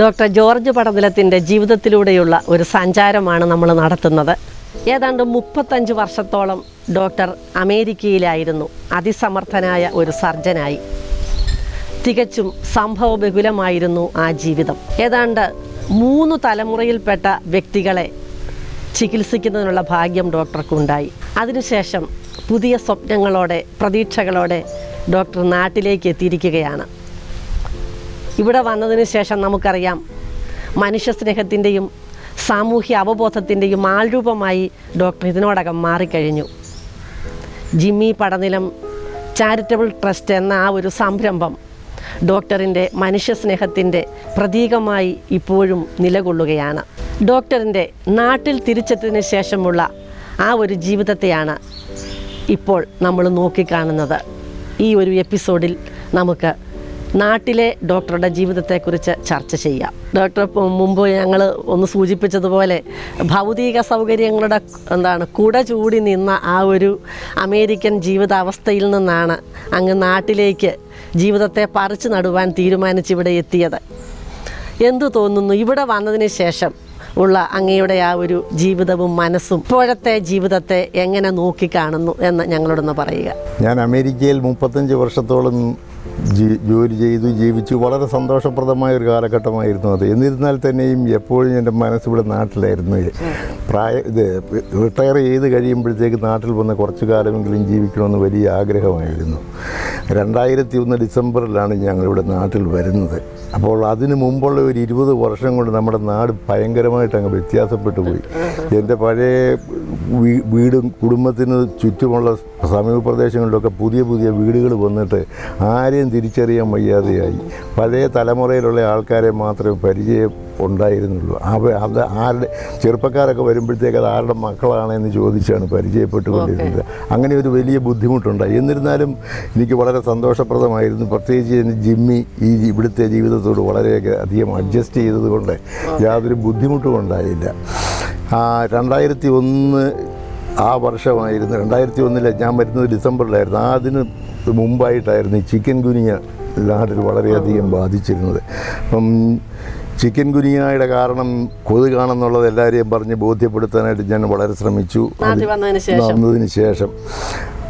Doctor George പടനിലത്തിന്റെ ജീവിതത്തിലൂടെയുള്ള ഒരു സഞ്ചാരമാണ് നമ്മൾ നടത്തുന്നത്. ഏതാണ്ട് മുപ്പത്തഞ്ച് വർഷത്തോളം ഡോക്ടർ അമേരിക്കയിലായിരുന്നു. അതിസമർത്ഥനായ ഒരു സർജനായി. തികച്ചും സംഭവബഹുലമായിരുന്നു ആ ജീവിതം. ഏതാണ്ട് മൂന്ന് തലമുറയിൽപ്പെട്ട വ്യക്തികളെ ചികിത്സിക്കുന്നതിനുള്ള ഭാഗ്യം ഡോക്ടർക്കുണ്ടായി. അതിനുശേഷം പുതിയ സ്വപ്നങ്ങളോടെ പ്രതീക്ഷകളോടെ ഡോക്ടർ നാട്ടിലേക്ക് എത്തിയിരിക്കുകയാണ്. ഇവിടെ വന്നതിന് ശേഷം നമുക്കറിയാം മനുഷ്യസ്നേഹത്തിന്റെയും സാമൂഹ്യ അവബോധത്തിന്റെയും ആൾരൂപമായി ഡോക്ടർ ഇതിനോടകം മാറിക്കഴിഞ്ഞു. ജിമ്മി പടനിലം ചാരിറ്റബിൾ ട്രസ്റ്റ് എന്ന ആ ഒരു സംരംഭം ഡോക്ടറിന്റെ മനുഷ്യസ്നേഹത്തിന്റെ പ്രതീകമായി ഇപ്പോഴും നിലകൊള്ളുകയാണ്. ഡോക്ടറിന്റെ നാട്ടിൽ തിരിച്ചെത്തിയതിന് ശേഷമുള്ള ആ ഒരു ജീവിതത്തെയാണ് ഇപ്പോൾ നമ്മൾ നോക്കിക്കാണുന്നത്. ഈ ഒരു എപ്പിസോഡിൽ നമുക്ക് നാട്ടിലെ ഡോക്ടറുടെ ജീവിതത്തെക്കുറിച്ച് ചർച്ച ചെയ്യാം. ഡോക്ടർ മുമ്പ് ഞങ്ങൾ ഒന്ന് സൂചിപ്പിച്ചതുപോലെ ഭൗതിക സൗകര്യങ്ങളുടെ എന്താണ് കുട ചൂടി നിന്ന ആ ഒരു അമേരിക്കൻ ജീവിതാവസ്ഥയിൽ നിന്നാണ് അങ്ങ് നാട്ടിലേക്ക് ജീവിതത്തെ പറിച്ചു നടുവാൻ തീരുമാനിച്ച് ഇവിടെ എത്തിയത്. എന്തു തോന്നുന്നു? ഇവിടെ വന്നതിന് ശേഷം ഉള്ള അങ്ങയുടെ ആ ഒരു ജീവിതവും മനസ്സും ഇപ്പോഴത്തെ ജീവിതത്തെ എങ്ങനെ നോക്കിക്കാണുന്നു എന്ന് ഞങ്ങളോടൊന്ന് പറയുക. ഞാൻ അമേരിക്കയിൽ മുപ്പത്തഞ്ച് വർഷത്തോളം ജോലി ചെയ്തു ജീവിച്ചു. വളരെ സന്തോഷപ്രദമായ ഒരു കാലഘട്ടമായിരുന്നു അത്. എന്നിരുന്നാൽ തന്നെയും എപ്പോഴും എന്റെ മനസ്സിവിടെ നാട്ടിലായിരുന്നു. പ്രായ ഇത് റിട്ടയർ ചെയ്ത് കഴിയുമ്പോഴത്തേക്ക് നാട്ടിൽ വന്ന് കുറച്ചു കാലമെങ്കിലും ജീവിക്കണമെന്ന് വലിയ ആഗ്രഹമായിരുന്നു. രണ്ടായിരത്തി ഒന്ന് ഡിസംബറിലാണ് ഞങ്ങളിവിടെ നാട്ടിൽ വരുന്നത്. അപ്പോൾ അതിനു മുമ്പുള്ള ഒരു ഇരുപത് വർഷം കൊണ്ട് നമ്മുടെ നാട് ഭയങ്കരമായിട്ട് അങ്ങ് വ്യത്യാസപ്പെട്ടു പോയി. എന്റെ പഴയ വീടും കുടുംബത്തിന് ചുറ്റുമുള്ള സമീപ പ്രദേശങ്ങളിലൊക്കെ പുതിയ പുതിയ വീടുകൾ വന്നിട്ട് ആരെയും തിരിച്ചറിയാൻ വയ്യാതെയായി. പഴയ തലമുറയിലുള്ള ആൾക്കാരെ മാത്രമേ പരിചയം ഉണ്ടായിരുന്നുള്ളൂ. അവ അത് ആരുടെ ചെറുപ്പക്കാരൊക്കെ വരുമ്പോഴത്തേക്ക് അത് ആരുടെ മക്കളാണെന്ന് ചോദിച്ചാണ് പരിചയപ്പെട്ടുകൊണ്ടിരുന്നത്. അങ്ങനെ ഒരു വലിയ ബുദ്ധിമുട്ടുണ്ടായി. എന്നിരുന്നാലും എനിക്ക് വളരെ സന്തോഷപ്രദമായിരുന്നു. പ്രത്യേകിച്ച് എന്റെ ജിമ്മി ഈ ഇവിടുത്തെ ജീവിതത്തോട് വളരെ അധികം അഡ്ജസ്റ്റ് ചെയ്തതുകൊണ്ട് യാതൊരു ബുദ്ധിമുട്ടും ഉണ്ടായില്ല. ആ, രണ്ടായിരത്തി ഒന്ന് ആ വർഷമായിരുന്നു രണ്ടായിരത്തി ഒന്നിലെ ഞാൻ വരുന്നത് ഡിസംബറിലായിരുന്നു. ആ അതിന് മുമ്പായിട്ടായിരുന്നു ഈ ചിക്കൻ ഗുനിയ നാട്ടിൽ വളരെയധികം ബാധിച്ചിരുന്നത്. അപ്പം ചിക്കൻ ഗുനിയായുടെ കാരണം കൊതുകാണെന്നുള്ളത് എല്ലാവരെയും പറഞ്ഞ് ബോധ്യപ്പെടുത്താനായിട്ട് ഞാൻ വളരെ ശ്രമിച്ചു. വന്നതിന് ശേഷം.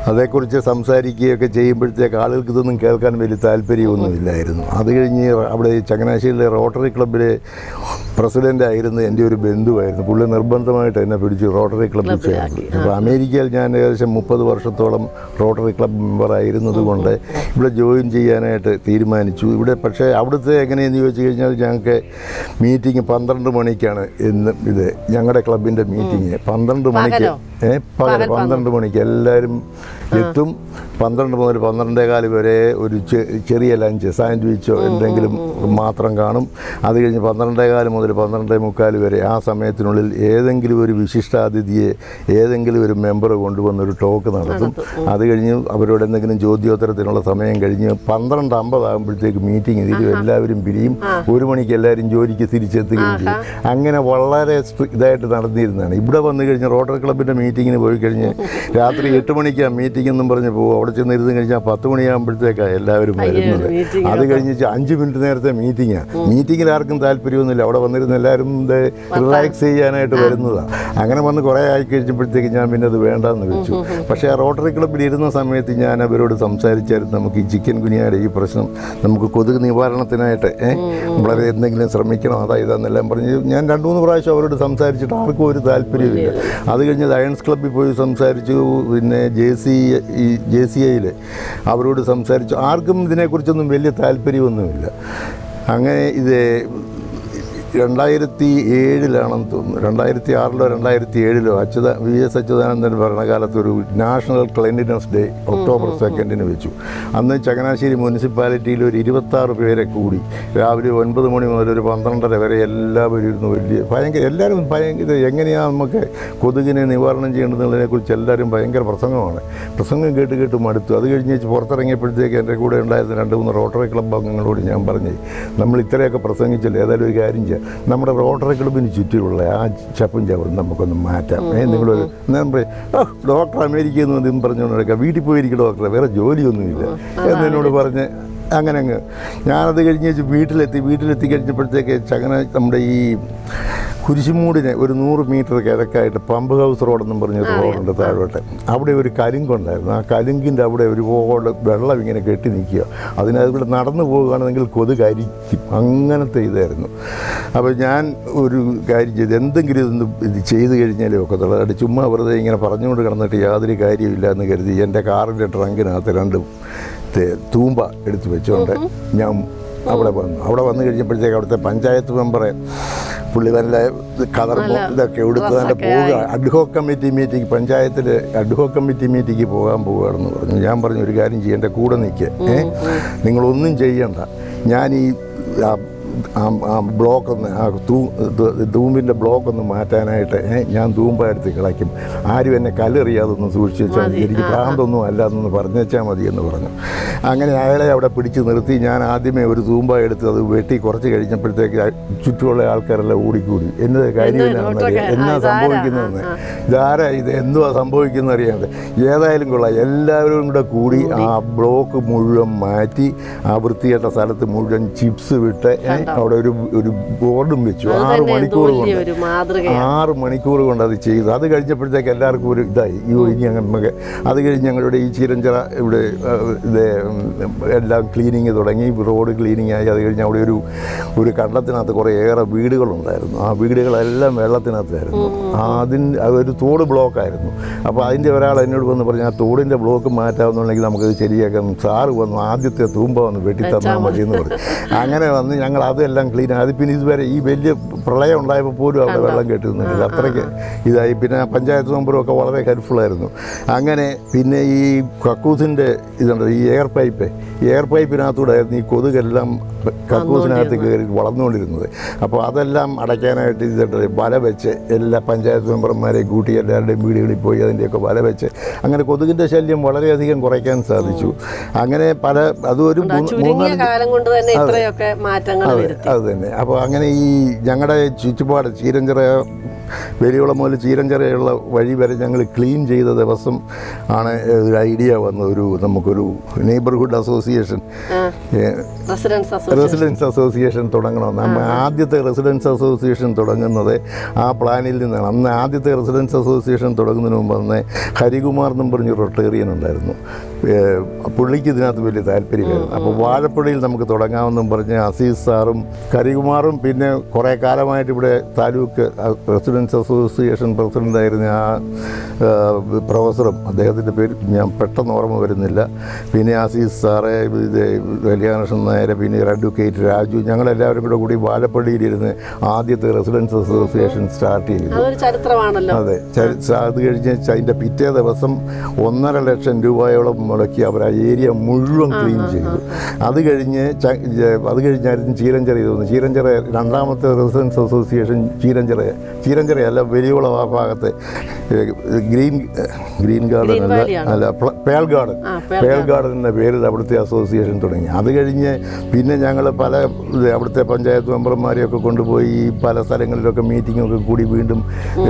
അതേക്കുറിച്ച് സംസാരിക്കുകയൊക്കെ ചെയ്യുമ്പോഴത്തേക്ക് ആളുകൾക്ക് ഇതൊന്നും കേൾക്കാൻ വലിയ താല്പര്യമൊന്നുമില്ലായിരുന്നു അത് കഴിഞ്ഞ് അവിടെ ഈ ചങ്ങനാശ്ശേരിയിലെ റോട്ടറി ക്ലബിലെ പ്രസിഡന്റ് ആയിരുന്നു എന്റെ ഒരു ബന്ധുവായിരുന്നു. പുള്ളി നിർബന്ധമായിട്ട് എന്നെ പിടിച്ചു റോട്ടറി ക്ലബ്ബിൽ ചേർന്നു. അപ്പോൾ അമേരിക്കയിൽ ഞാൻ ഏകദേശം മുപ്പത് വർഷത്തോളം റോട്ടറി ക്ലബ്ബ് മെമ്പർ ആയിരുന്നത് കൊണ്ട് ഇവിടെ ജോയിൻ ചെയ്യാനായിട്ട് തീരുമാനിച്ചു. ഇവിടെ പക്ഷേ അവിടുത്തെ എങ്ങനെയെന്ന് ചോദിച്ചു കഴിഞ്ഞാൽ ഞങ്ങൾക്ക് മീറ്റിംഗ് പന്ത്രണ്ട് മണിക്കാണ് ഇന്ന് ഇത് ഞങ്ങളുടെ ക്ലബിന്റെ മീറ്റിംഗ്. പന്ത്രണ്ട് മണിക്ക് പകൽ പന്ത്രണ്ട് മണിക്ക് എല്ലാവരും എത്തും. പന്ത്രണ്ട് മുതൽ പന്ത്രണ്ടേ കാൽ വരെ ഒരു ചെറിയ ലഞ്ച് സാൻഡ്വിച്ചോ എന്തെങ്കിലും മാത്രം കാണും. അത് കഴിഞ്ഞ് പന്ത്രണ്ടേ കാൽ മുതൽ പന്ത്രണ്ടേ മുക്കാൽ വരെ ആ സമയത്തിനുള്ളിൽ ഏതെങ്കിലും ഒരു വിശിഷ്ടാതിഥിയെ ഏതെങ്കിലും ഒരു മെമ്പർ കൊണ്ടുവന്ന് ഒരു ടോക്ക് നടത്തും. അത് കഴിഞ്ഞ് അവരോട് എന്തെങ്കിലും ചോദ്യോത്തരത്തിനുള്ള സമയം കഴിഞ്ഞ് പന്ത്രണ്ട് അമ്പതാകുമ്പോഴത്തേക്ക് മീറ്റിംഗ് തീരും എല്ലാവരും പിരിയും. ഒരു മണിക്ക് എല്ലാവരും ജോലിക്ക് തിരിച്ചെത്തുകയും ചെയ്യും. അങ്ങനെ വളരെ ഇതായിട്ട് നടന്നിരുന്നതാണ്. ഇവിടെ വന്നു കഴിഞ്ഞ് റോട്ടറി ക്ലബിന്റെ മീറ്റിങ്ങിന് പോയി കഴിഞ്ഞ് രാത്രി എട്ട് മണിക്കാണ് മീറ്റിംഗ് എന്നും പറഞ്ഞ് പോകും അവിടെ ചെന്ന് ഇരുന്ന് കഴിഞ്ഞാൽ പത്ത് മണിയാകുമ്പോഴത്തേക്കാണ് എല്ലാവരും വരുന്നത്. അത് കഴിഞ്ഞ് അഞ്ച് മിനിറ്റ് നേരത്തെ മീറ്റിങ്ങാണ് മീറ്റിങ്ങിൽ ആർക്കും താല്പര്യമൊന്നുമില്ല. അവിടെ വന്നിരുന്ന എല്ലാവരും റിലാക്സ് ചെയ്യാനായിട്ട് വരുന്നതാണ് അങ്ങനെ വന്ന് കുറേ ആയി കഴിഞ്ഞപ്പോഴത്തേക്ക് ഞാൻ പിന്നെ അത് വേണ്ടാന്ന് വെച്ചു പക്ഷേ ആ റോട്ടറി ക്ലബ്ബിൽ ഇരുന്ന സമയത്ത് ഞാൻ അവരോട് സംസാരിച്ചായിരുന്നു. നമുക്ക് ഈ ചിക്കൻ കുനിയാടെ ഈ പ്രശ്നം നമുക്ക് കൊതുക് നിവാരണത്തിനായിട്ട് വളരെ എന്തെങ്കിലും ശ്രമിക്കണം. അതാ ഇതാന്നെല്ലാം പറഞ്ഞ് ഞാൻ രണ്ട് മൂന്ന് പ്രാവശ്യം അവരോട് സംസാരിച്ചിട്ട് ആർക്കും ഒരു താല്പര്യമില്ല അത് കഴിഞ്ഞ് ലയൺസ് ക്ലബ്ബിൽ പോയി സംസാരിച്ചു. പിന്നെ ജെ സി ഈ ജെ സി ഐയിൽ അവരോട് സംസാരിച്ചു. ആർക്കും ഇതിനെക്കുറിച്ചൊന്നും വലിയ താല്പര്യമൊന്നുമില്ല. അങ്ങനെ ഇത് രണ്ടായിരത്തി ഏഴിലാണെന്ന് തോന്നുന്നു. രണ്ടായിരത്തി ആറിലോ രണ്ടായിരത്തി ഏഴിലോ അച്യുത വി എസ് അച്യുതാനന്ദൻ ഭരണകാലത്ത് ഒരു നാഷണൽ ക്ലെൻലിനെസ് ഡേ ഒക്ടോബർ സെക്കൻഡിന് വെച്ചു. അന്ന് ചങ്ങനാശ്ശേരി മുനിസിപ്പാലിറ്റിയിൽ ഒരു ഇരുപത്താറ് പേരെ കൂടി. രാവിലെ ഒൻപത് മണി മുതൽ ഒരു പന്ത്രണ്ടര വരെ എല്ലാവരും ഇരുന്ന് വലിയ ഭയങ്കര എല്ലാവരും ഭയങ്കര എങ്ങനെയാണ് നമുക്ക് കൊതുകിനെ നിവാരണം ചെയ്യേണ്ടതെന്നുള്ളതിനെക്കുറിച്ച് എല്ലാവരും ഭയങ്കര പ്രസംഗമാണ്. പ്രസംഗം കേട്ട് കേട്ട് മടുത്തു. അത് കഴിഞ്ഞ് പുറത്തിറങ്ങിയപ്പോഴത്തേക്ക് എന്റെ കൂടെ ഉണ്ടായിരുന്ന രണ്ട് മൂന്ന് റോട്ടറി ക്ലബ് അംഗങ്ങളോട് ഞാൻ പറഞ്ഞു നമ്മൾ ഇത്രയൊക്കെ പ്രസംഗിച്ചല്ലോ ഏതായാലും ഒരു കാര്യം ചെയ്യാം. നമ്മുടെ റോട്ടറി ക്ലബിന് ചുറ്റുമുള്ള ആ ചപ്പും ചവറും നമുക്കൊന്ന് മാറ്റാം. ഏ നിങ്ങളൊരു ഞാൻ പറയും "ഓ, ഡോക്ടർ അമേരിക്കയിൽ നിന്ന് ഇതും പറഞ്ഞുകൊണ്ട് നടക്കാം വീട്ടിൽ പോയിരിക്കും ഡോക്ടർ വേറെ ജോലിയൊന്നുമില്ല. എന്ന് എന്നോട് പറഞ്ഞ് അങ്ങനെ അങ്ങ് ഞാനത് കഴിഞ്ഞ് വീട്ടിലെത്തി വീട്ടിലെത്തി കഴിഞ്ഞപ്പോഴത്തേക്ക് ചങ്ങന നമ്മുടെ ഈ കുരിശുമൂടിന് ഒരു നൂറ് മീറ്റർ കിഴക്കായിട്ട് പമ്പ് ഹൗസ് റോഡെന്നും പറഞ്ഞൊരു റോഡുണ്ട് താഴോട്ട്. അവിടെ ഒരു കലുങ്കുണ്ടായിരുന്നു ആ കലുങ്കിന്റെ അവിടെ ഒരുപാട് വെള്ളം ഇങ്ങനെ കെട്ടി നിൽക്കുക. അതിനകത്ത് നടന്നു പോകുകയാണെങ്കിൽ കൊതുക് അരിക്കും അങ്ങനത്തെ ഇതായിരുന്നു. അപ്പോൾ ഞാൻ ഒരു കാര്യം ചെയ്ത്. എന്തെങ്കിലും ഇതൊന്ന് ഇത് ചെയ്ത് കഴിഞ്ഞാലേ ഒക്കത്തുള്ളൂ. തുള്ളതായിട്ട് ചുമ്മാ വെറുതെ ഇങ്ങനെ പറഞ്ഞുകൊണ്ട് കിടന്നിട്ട് യാതൊരു കാര്യമില്ല എന്ന് കരുതി എന്റെ കാറിന്റെ ട്രങ്കിനകത്ത് രണ്ട് തൂമ്പ എടുത്ത് വെച്ചുകൊണ്ട് ഞാൻ അവിടെ വന്നു. അവിടെ വന്നു കഴിഞ്ഞപ്പോഴത്തേക്ക് അവിടുത്തെ പഞ്ചായത്ത് മെമ്പറെ പുള്ളി നല്ല കതർമോ ഇതൊക്കെ എടുത്ത് നല്ല പോവുക. അഡ്ഹോക് കമ്മിറ്റി മീറ്റിംഗ് പഞ്ചായത്തിൽ അഡ്ഹോക് കമ്മിറ്റി മീറ്റിംഗ് പോകാൻ പോവുകയാണെന്ന് പറഞ്ഞു. ഞാൻ പറഞ്ഞു ഒരു കാര്യം ചെയ്യേണ്ട കൂടെ നിൽക്കുക ഏ? നിങ്ങളൊന്നും ചെയ്യണ്ട. ഞാൻ ഈ ആ ബ്ലോക്കൊന്ന് ആ തൂ തൂമ്പിന്റെ ബ്ലോക്കൊന്ന് മാറ്റാനായിട്ട് ഞാൻ തൂമ്പ എടുത്ത് കിളയ്ക്കും. ആരും എന്നെ കല്ലെറിയാതൊന്ന് സൂക്ഷിച്ചു വെച്ചാൽ മതി. എനിക്ക് ഭ്രാന്തൊന്നും അല്ല എന്നൊന്ന് പറഞ്ഞു വെച്ചാൽ മതി എന്ന് പറഞ്ഞു. അങ്ങനെ അയാളെ അവിടെ പിടിച്ച് നിർത്തി. ഞാൻ ആദ്യമേ ഒരു തൂമ്പ എടുത്ത് അത് വെട്ടി കുറച്ച് കഴിഞ്ഞപ്പോഴത്തേക്ക് ചുറ്റുമുള്ള ആൾക്കാരെല്ലാം ഓടിക്കൂടി. എന്നത് കാര്യമില്ലാന്നറിയാം എന്നാ? സംഭവിക്കുന്നതെന്ന്? ഇതാരാ ഇത്? എന്തുവാ സംഭവിക്കുന്നത് അറിയാണ്ട്. ഏതായാലും കൊള്ളാം. എല്ലാവരും കൂടെ കൂടി ആ ബ്ലോക്ക് മുഴുവൻ മാറ്റി ആ വൃത്തികെട്ട സ്ഥലത്ത് മുഴുവൻ ചിപ്സ് വിട്ട് അവിടെ ഒരു ഒരു ബോർഡും വെച്ചു. ആറ് മണിക്കൂർ കൊണ്ട്. ആറ് മണിക്കൂർ കൊണ്ട് അത് ചെയ്തു. അത് കഴിഞ്ഞപ്പോഴത്തേക്ക് എല്ലാവർക്കും ഒരു ഇതായി. ഈ ഇനി അങ്ങനെ നമുക്ക് അത് കഴിഞ്ഞ് ഞങ്ങളുടെ ഈ ചീരഞ്ചിറ ഇവിടെ ആ, ഇത് എല്ലാം ക്ലീനിങ് തുടങ്ങി. റോഡ് ക്ലീനിങ് ആയി. അത് കഴിഞ്ഞ് അവിടെ ഒരു ഒരു കണ്ടത്തിനകത്ത് കുറേ ഏറെ വീടുകളുണ്ടായിരുന്നു. ആ വീടുകളെല്ലാം വെള്ളത്തിനകത്തായിരുന്നു. അതിന് അതൊരു തോട് ബ്ലോക്കായിരുന്നു അപ്പോൾ അതിന്റെ ഒരാൾ എന്നോട് വന്ന് പറഞ്ഞു ആ തോടിന്റെ ബ്ലോക്ക് മാറ്റാമെന്നുണ്ടെങ്കിൽ നമുക്കത് ശരിയാക്കാം. സാറ് വന്നു ആദ്യത്തെ തൂമ്പ വന്ന് വെട്ടി തന്നാൽ മതി. എന്ന് പറഞ്ഞു. അങ്ങനെ വന്ന് ഞങ്ങൾ അതെല്ലാം ക്ലീൻ അത് പിന്നെ ഇതുവരെ ഈ വലിയ പ്രളയം ഉണ്ടായപ്പോൾ പോലും അവിടെ വെള്ളം കെട്ടുന്നില്ല. അത്രയ്ക്ക് ഇതായി. പിന്നെ പഞ്ചായത്ത് മെമ്പറും ഒക്കെ വളരെ ഹെൽപ്ഫുള്ളായിരുന്നു അങ്ങനെ പിന്നെ ഈ കക്കൂസിന്റെ ഇതുണ്ട് ഈ എയർ പൈപ്പ് എയർ പൈപ്പിനകത്തൂടെ ആയിരുന്നു ഈ കൊതുകെല്ലാം കക്കൂസിനകത്ത് കയറി വളർന്നുകൊണ്ടിരുന്നത്. അപ്പോൾ അതെല്ലാം അടയ്ക്കാനായിട്ട് ഇതുണ്ട് വല വെച്ച് എല്ലാ പഞ്ചായത്ത് മെമ്പർമാരെയും കൂട്ടി എല്ലാവരുടെയും വീടുകളിൽ പോയി അതിന്റെയൊക്കെ വല വെച്ച് അങ്ങനെ കൊതുകിന്റെ ശല്യം വളരെയധികം കുറയ്ക്കാൻ സാധിച്ചു. അങ്ങനെ പല അതൊരു മൂന്നാൽ കാലം കൊണ്ട് തന്നെ ഇത്രയൊക്കെ മാറ്റങ്ങൾ അതെ അത് തന്നെ. അപ്പോൾ അങ്ങനെ ഈ ഞങ്ങളുടെ ചുറ്റുപാട് ചീരഞ്ചിറ വലിയുള്ള മുതൽ ചീരഞ്ചിറയുള്ള വഴി വരെ ഞങ്ങൾ ക്ലീൻ ചെയ്ത ദിവസം ആണ് ഒരു ഐഡിയ വന്നത്. ഒരു നമുക്കൊരു നെയ്ബർഹുഡ് അസോസിയേഷൻ റെസിഡൻസ് അസോസിയേഷൻ തുടങ്ങണം. തുടങ്ങണമെന്ന് നമ്മൾ ആദ്യത്തെ റെസിഡൻസ് അസോസിയേഷൻ തുടങ്ങുന്നത് ആ പ്ലാനിൽ നിന്നാണ്. അന്ന് ആദ്യത്തെ റെസിഡൻസ് അസോസിയേഷൻ തുടങ്ങുന്നതിന് മുമ്പ് അന്ന് ഹരികുമാർ എന്നും പറഞ്ഞ് റൊട്ടേറിയൻ ഉണ്ടായിരുന്നു. പുള്ളിക്ക് ഇതിനകത്ത് വലിയ താല്പര്യമായിരുന്നു അപ്പോൾ വാഴപ്പുഴയിൽ നമുക്ക് തുടങ്ങാമെന്നും പറഞ്ഞ് അസീസ് സാറും ഹരികുമാറും പിന്നെ കുറേ കാലമായിട്ട് ഇവിടെ താലൂക്ക് റെസിഡൻസ് അസോസിയേഷൻ പ്രസിഡന്റായിരുന്ന ആ പ്രൊഫസറും അദ്ദേഹത്തിന്റെ പേര് ഞാൻ പെട്ടെന്ന് ഓർമ്മ വരുന്നില്ല. പിന്നെ ആസീസ് സാറ് ഇത് കല്യാണകൃഷ്ണൻ നായർ പിന്നെ അഡ്വക്കേറ്റ് രാജു ഞങ്ങളെല്ലാവരും കൂടെ കൂടി വാഴപ്പള്ളിയിലിരുന്ന് ആദ്യത്തെ റെസിഡൻസ് അസോസിയേഷൻ സ്റ്റാർട്ട് ചെയ്തു. അതെ അത് കഴിഞ്ഞ് അതിന്റെ പിറ്റേ ദിവസം ഒന്നര ലക്ഷം രൂപയോളം മുടക്കി അവർ ആ ഏരിയ മുഴുവൻ ക്ലീൻ ചെയ്തു. അത് കഴിഞ്ഞ് അത് കഴിഞ്ഞായിരുന്നു ചീരഞ്ചിറ തോന്നുന്നു ചീരഞ്ചിറ രണ്ടാമത്തെ റെസിഡൻസ് അസോസിയേഷൻ ചീരഞ്ചിറ ചീരഞ്ചിറയല്ല വലിയുള്ള ആ ഭാഗത്ത് ഗ്രീൻ ഗ്രീൻ ഗാർഡൻ അല്ല അല്ല പേൾ ഗാർഡൻ. Pearl garden. എന്ന പേരിൽ അവിടുത്തെ അസോസിയേഷൻ തുടങ്ങി. അത് കഴിഞ്ഞ് പിന്നെ ഞങ്ങൾ പല അവിടുത്തെ പഞ്ചായത്ത് മെമ്പർമാരെയൊക്കെ കൊണ്ടുപോയി പല സ്ഥലങ്ങളിലൊക്കെ മീറ്റിംഗ് ഒക്കെ കൂടി വീണ്ടും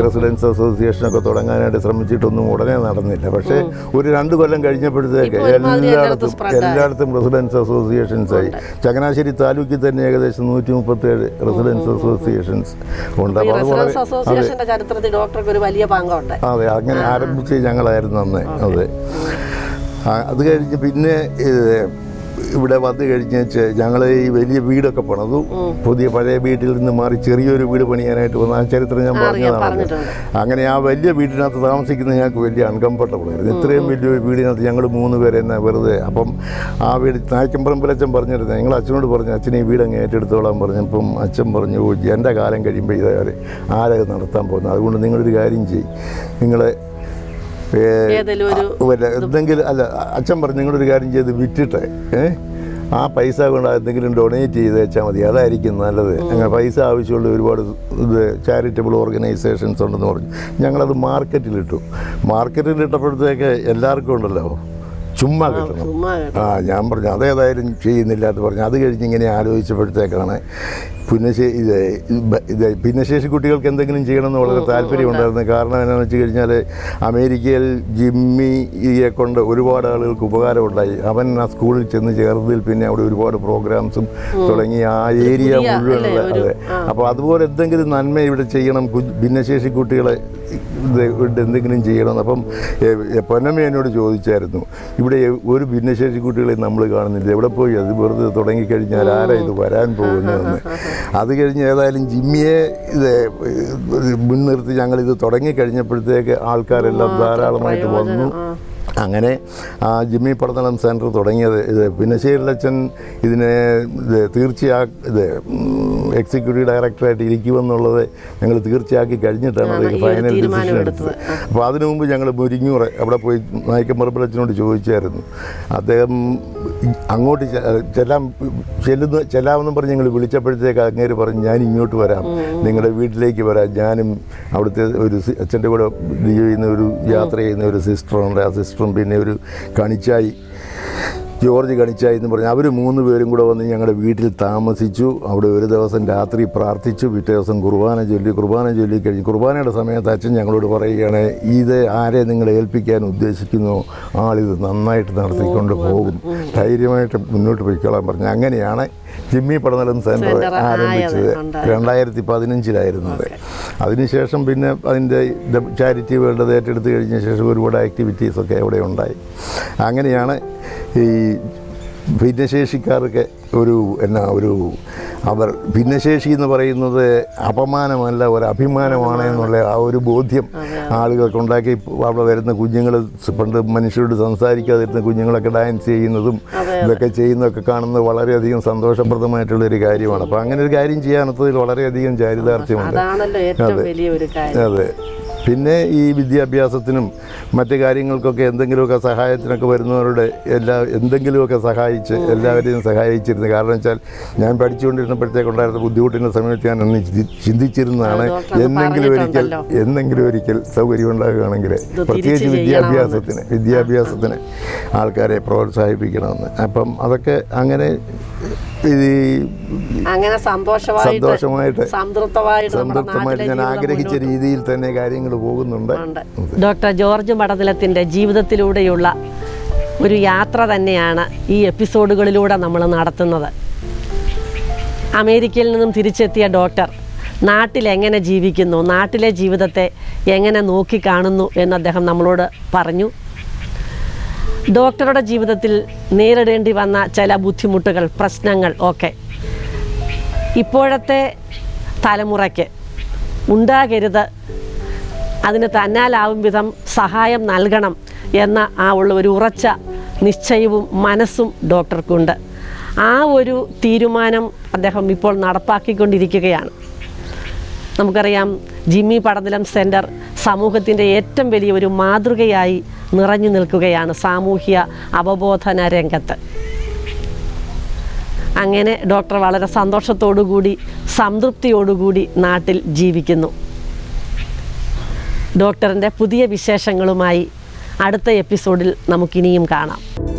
റെസിഡൻസ് അസോസിയേഷനൊക്കെ തുടങ്ങാനായിട്ട് ശ്രമിച്ചിട്ടൊന്നും ഉടനെ നടന്നില്ല. പക്ഷേ ഒരു രണ്ട് കൊല്ലം കഴിഞ്ഞപ്പോഴത്തേക്ക് എല്ലായിടത്തും എല്ലായിടത്തും റെസിഡൻസ് അസോസിയേഷൻസ് ആയി ചങ്ങനാശ്ശേരി താലൂക്കിൽ തന്നെ ഏകദേശം നൂറ്റി മുപ്പത്തേഴ് റെസിഡൻസ് അസോസിയേഷൻസ് ഉണ്ട്. അപ്പോൾ അത് വളരെ അസോസിയേഷന്റെ ചരിത്രത്തിൽ ഡോക്ടർക്ക് ഒരു വലിയ പങ്കുണ്ട്. അതെ അങ്ങനെ ആരംഭിച്ച് ഞങ്ങളായിരുന്നു അന്ന്. അതെ. അത് കഴിഞ്ഞ് പിന്നെ ഇവിടെ വന്നു കഴിഞ്ഞേച്ച് ഞങ്ങൾ ഈ വലിയ വീടൊക്കെ പണിതു. പുതിയ പഴയ വീട്ടിൽ നിന്ന് മാറി ചെറിയൊരു വീട് പണിയാനായിട്ട് വന്ന. ആ ചരിത്രം ഞാൻ പറഞ്ഞതാണ്. അങ്ങനെ ആ വലിയ വീടിനകത്ത് താമസിക്കുന്ന ഞങ്ങൾക്ക് വലിയ അൺകംഫർട്ടബിൾ ആയിരുന്നു. ഇത്രയും വലിയൊരു വീടിനകത്ത് ഞങ്ങൾ മൂന്ന് പേരെ തന്നെ വെറുതെ. അപ്പം ആ വീട് നായ്ക്കമ്പറമ്പിലച്ഛൻ പറഞ്ഞിരുന്നു. ഞങ്ങൾ അച്ഛനോട് പറഞ്ഞു അച്ഛനെ ഈ വീട് അങ്ങ് ഏറ്റെടുത്തോളാൻ പറഞ്ഞപ്പം അച്ഛൻ പറഞ്ഞു "ഓ, എന്റെ കാലം കഴിയുമ്പോൾ ഇതേ ആരെ നടത്താൻ പോകുന്നത്? അതുകൊണ്ട് നിങ്ങളൊരു കാര്യം ചെയ്യും. വല്ല എന്തെങ്കിലും അല്ല അച്ഛൻ പറഞ്ഞു നിങ്ങളൊരു കാര്യം ചെയ്ത് വിറ്റിട്ട്. ആ പൈസ കൊണ്ട് എന്തെങ്കിലും ഡൊണേറ്റ് ചെയ്ത് വെച്ചാൽ മതി. അതായിരിക്കും നല്ലത്. അങ്ങനെ പൈസ ആവശ്യമുള്ള ഒരുപാട് ഇത് ചാരിറ്റബിൾ ഓർഗനൈസേഷൻസ് ഉണ്ടെന്ന് പറഞ്ഞു. ഞങ്ങളത് മാർക്കറ്റിലിട്ടു മാർക്കറ്റിലിട്ടപ്പോഴത്തേക്ക് എല്ലാവർക്കും ഉണ്ടല്ലോ. ചുമ്മാ കിട്ടണം. ആ ഞാൻ പറഞ്ഞു അതേതായാലും ചെയ്യുന്നില്ല എന്ന് പറഞ്ഞു. അത് കഴിഞ്ഞ് ഇങ്ങനെ ആലോചിച്ചപ്പോഴത്തേക്കാണ് ഭിന്നശേഷി ഇത് ഇത് ഭിന്നശേഷി കുട്ടികൾക്ക് എന്തെങ്കിലും ചെയ്യണമെന്ന് വളരെ താല്പര്യമുണ്ടായിരുന്നു. കാരണം എന്താണെന്ന് വെച്ച് കഴിഞ്ഞാൽ അമേരിക്കയിൽ ജിമ്മിയെ കൊണ്ട് ഒരുപാട് ആളുകൾക്ക് ഉപകാരമുണ്ടായി. അവൻ ആ സ്കൂളിൽ ചെന്ന് ചേർന്നതിൽ പിന്നെ അവിടെ ഒരുപാട് പ്രോഗ്രാംസും തുടങ്ങി ആ ഏരിയ മുഴുവനുള്ള അതെ. അപ്പോൾ അതുപോലെ എന്തെങ്കിലും നന്മ ഇവിടെ ചെയ്യണം ഭിന്നശേഷി കുട്ടികളെ ഇവിടെ എന്തെങ്കിലും ചെയ്യണം അപ്പം പൊന്നമ്മ എന്നോട് ചോദിച്ചായിരുന്നു. ഇവിടെ ഒരു ഭിന്നശേഷി കുട്ടികളെ നമ്മൾ കാണുന്നില്ല. എവിടെ പോയി? അത് വെറുതെ തുടങ്ങിക്കഴിഞ്ഞാൽ ആരാ ഇത് വരാൻ പോകുന്നതെന്ന്. അത് കഴിഞ്ഞ് ഏതായാലും ജിമ്മിയെ ഇത് മുൻനിർത്തി ഞങ്ങളിത് തുടങ്ങിക്കഴിഞ്ഞപ്പോഴത്തേക്ക് ആൾക്കാരെല്ലാം ധാരാളമായിട്ട് വന്നു. അങ്ങനെ ആ ജിമ്മി പഠനം സെന്റർ തുടങ്ങിയത് ഇത് ഭിന്നശേരിലച്ചൻ ഇതിനെ ഇത് തീർച്ചയാ ഇത് എക്സിക്യൂട്ടീവ് ഡയറക്ടറായിട്ട് ഇരിക്കുമെന്നുള്ളത് ഞങ്ങൾ തീർച്ചയാക്കി കഴിഞ്ഞിട്ടാണ് അത് ഫൈനൽ ഡിസിഷൻ എടുത്തത്. അപ്പോൾ അതിനു മുമ്പ് ഞങ്ങൾ മുരിങ്ങൂർ അവിടെ പോയി നായിക്കമ്പറപ്പിലച്ചനോട് ചോദിച്ചായിരുന്നു. അദ്ദേഹം അങ്ങോട്ട് ചെല്ലാം ചെല്ലുന്ന ചെല്ലാമെന്നും പറഞ്ഞ് ഞങ്ങൾ വിളിച്ചപ്പോഴത്തേക്ക് അങ്ങേര് പറഞ്ഞ് ഞാൻ ഇങ്ങോട്ട് വരാം. നിങ്ങളുടെ വീട്ടിലേക്ക് വരാം. ഞാനും അവിടുത്തെ ഒരു അച്ഛന്റെ കൂടെ ചെയ്യുന്ന ഒരു യാത്ര ചെയ്യുന്ന ഒരു സിസ്റ്ററുണ്ട് ആ സിസ്റ്ററും പിന്നെ ഒരു കണിച്ചായി ജോർജ് കണിച്ചായി എന്ന് പറഞ്ഞ് അവർ മൂന്ന് പേരും കൂടെ വന്ന് ഞങ്ങളുടെ വീട്ടിൽ താമസിച്ചു. അവിടെ ഒരു ദിവസം രാത്രി പ്രാർത്ഥിച്ചു. പിറ്റേ ദിവസം കുർബാന ചൊല്ലി കുർബാന ചൊല്ലി കഴിഞ്ഞു കുർബാനയുടെ സമയത്ത് അച്ഛൻ ഞങ്ങളോട് പറയുകയാണ് ഇത് ആരെ നിങ്ങൾ ഏൽപ്പിക്കാൻ ഉദ്ദേശിക്കുന്നു? ആളിത് നന്നായിട്ട് നടത്തിക്കൊണ്ട് പോകും ധൈര്യമായിട്ട് മുന്നോട്ട് പോയിക്കോളാൻ പറഞ്ഞു. അങ്ങനെയാണ് ജിമ്മി പടനലം സെന്റർ ആരംഭിച്ചത്. രണ്ടായിരത്തി പതിനഞ്ചിലായിരുന്നു അത് അതിനുശേഷം പിന്നെ അതിന്റെ ചാരിറ്റി വേൾഡ് ഏറ്റെടുത്ത് കഴിഞ്ഞ ശേഷം ഒരുപാട് ആക്ടിവിറ്റീസൊക്കെ അവിടെ ഉണ്ടായി. അങ്ങനെയാണ് ഈ ഭിന്നശേഷിക്കാർക്ക് ഒരു എന്നാ ഒരു അവർ ഭിന്നശേഷി എന്ന് പറയുന്നത് അപമാനമല്ല ഒരു അഭിമാനമാണ് എന്നുള്ള ആ ഒരു ബോധ്യം ആളുകൾക്ക് ഉണ്ടാക്കി. അവിടെ വരുന്ന കുഞ്ഞുങ്ങൾ പണ്ട് മനുഷ്യരോട് സംസാരിക്കാതിരുന്ന കുഞ്ഞുങ്ങളൊക്കെ ഡാൻസ് ചെയ്യുന്നതും ഇതൊക്കെ ചെയ്യുന്നതൊക്കെ കാണുന്നത് വളരെയധികം സന്തോഷപ്രദമായിട്ടുള്ളൊരു കാര്യമാണ്. അപ്പോൾ അങ്ങനെ ഒരു കാര്യം ചെയ്യാനത്തതിൽ വളരെയധികം ചാരിതാർത്ഥ്യമുണ്ട്. അതെ. അതെ. പിന്നെ ഈ വിദ്യാഭ്യാസത്തിനും മറ്റു കാര്യങ്ങൾക്കൊക്കെ എന്തെങ്കിലുമൊക്കെ സഹായത്തിനൊക്കെ വരുന്നവരുടെ എല്ലാ എന്തെങ്കിലുമൊക്കെ സഹായിച്ച് എല്ലാവരെയും സഹായിച്ചിരുന്നു. കാരണം വെച്ചാൽ ഞാൻ പഠിച്ചുകൊണ്ടിരുന്നപ്പോഴത്തേക്കുണ്ടായിരുന്ന ബുദ്ധിമുട്ടിന്റെ സമയത്ത് ഞാൻ അന്ന് ചിന്തിച്ചിരുന്നതാണ് എന്നെങ്കിലും ഒരിക്കൽ. എന്നെങ്കിലും ഒരിക്കൽ സൗകര്യം ഉണ്ടാകുകയാണെങ്കിൽ ഇത് പ്രത്യേകിച്ച് വിദ്യാഭ്യാസത്തിന് വിദ്യാഭ്യാസത്തിന് ആൾക്കാരെ പ്രോത്സാഹിപ്പിക്കണമെന്ന്. അപ്പം അതൊക്കെ അങ്ങനെ ഇത് അങ്ങനെ സന്തോഷമായിട്ട് സംതൃപ്തമായിട്ട് ഞാൻ ആഗ്രഹിച്ച രീതിയിൽ തന്നെ കാര്യങ്ങൾ പോകുന്നുണ്ട്. ഡോക്ടർ ജോർജ് മടനിലത്തിന്റെ ജീവിതത്തിലൂടെയുള്ള ഒരു യാത്ര തന്നെയാണ് ഈ എപ്പിസോഡുകളിലൂടെ നമ്മൾ നടത്തുന്നത്. അമേരിക്കയിൽ നിന്നും തിരിച്ചെത്തിയ ഡോക്ടർ നാട്ടിൽ എങ്ങനെ ജീവിക്കുന്നു നാട്ടിലെ ജീവിതത്തെ എങ്ങനെ നോക്കിക്കാണുന്നു എന്ന് അദ്ദേഹം നമ്മളോട് പറഞ്ഞു. ഡോക്ടറുടെ ജീവിതത്തിൽ നേരിടേണ്ടി വന്ന ചില ബുദ്ധിമുട്ടുകൾ പ്രശ്നങ്ങൾ ഒക്കെ ഇപ്പോഴത്തെ തലമുറയ്ക്ക് ഉണ്ടാകരുത്. അതിന് തന്നാലാവും വിധം സഹായം നൽകണം എന്ന ആ ഉള്ള ഒരു ഉറച്ച നിശ്ചയവും മനസ്സും ഡോക്ടർക്കുണ്ട്. ആ ഒരു തീരുമാനം അദ്ദേഹം ഇപ്പോൾ നടപ്പാക്കിക്കൊണ്ടിരിക്കുകയാണ്. നമുക്കറിയാം ജിമ്മി പടനിലം സെന്റർ സമൂഹത്തിന്റെ ഏറ്റവും വലിയ ഒരു മാതൃകയായി നിറഞ്ഞു നിൽക്കുകയാണ് സാമൂഹ്യ അവബോധന രംഗത്ത്. അങ്ങനെ ഡോക്ടർ വളരെ സന്തോഷത്തോടുകൂടി സംതൃപ്തിയോടുകൂടി നാട്ടിൽ ജീവിക്കുന്നു. ഡോക്ടറിന്റെ പുതിയ വിശേഷങ്ങളുമായി അടുത്ത എപ്പിസോഡിൽ നമുക്കിനിയും കാണാം.